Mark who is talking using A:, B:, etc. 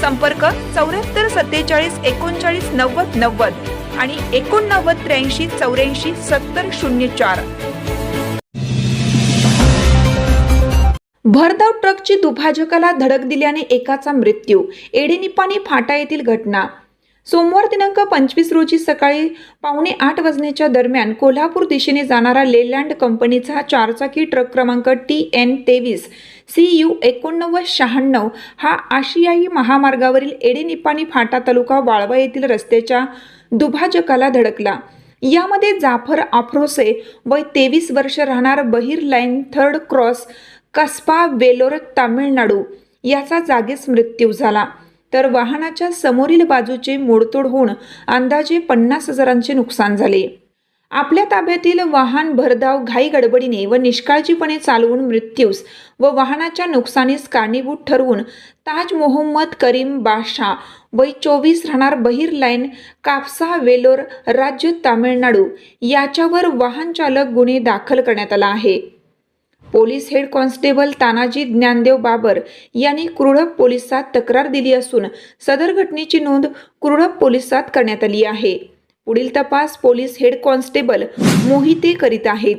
A: संपर्क चौऱ्याहत्तर सत्तेचाळीस एकोणचाळीस नव्वद नव्वद आणि एकोणनव्वद त्र्याऐंशी चौऱ्याऐंशी सत्तर शून्य चार. भरधाव ट्रकची दुभाजकाला धडक दिल्याने एकाचा मृत्यू. एडेनिपाणी फाटा येथील घटना. सोमवार दिनांक पंचवीस रोजी सकाळी पावणे आठ वाजण्याच्या दरम्यान कोल्हापूर दिशेने जाणारा लेलँड कंपनीचा चारचाकी ट्रक क्रमांक टी एन तेवीस सी यू एकोणनव्वद शहाण्णव हा आशियाई महामार्गावरील एडेनिपाणी फाटा तालुका वाळवा येथील रस्त्याच्या दुभाजकाला धडकला. यामध्ये जाफर आफ्रोसे वय तेवीस वर्ष राहणार बहिर लाईन थर्ड क्रॉस कसबा वेलोर तामिळनाडू याचा जागीच मृत्यू झाला. तर वाहनाच्या समोरील बाजूचे मोडतोड होऊन अंदाजे पन्नास हजारांचे नुकसान झाले. आपल्या ताब्यातील वाहन भरधाव घाई गडबडीने व निष्काळजीपणे चालवून मृत्यूस व वाहनाच्या नुकसानीस कारणीभूत ठरवून ताज मोहम्मद करीम बादशाह वय चोवीस राहणार बहिर लाईन कापसा वेलोर राज्य तामिळनाडू याच्यावर वाहन चालक गुन्हे दाखल करण्यात आला आहे. Police head constable Tanaji Dnyandev Babar यांनी कुरडप पोलिसात तक्रार दिली असून सदर घटनेची नोंद कुरडप पोलिसात करण्यात आली आहे. पुढील तपास पोलीस हेड कॉन्स्टेबल मोहिते करीत आहेत.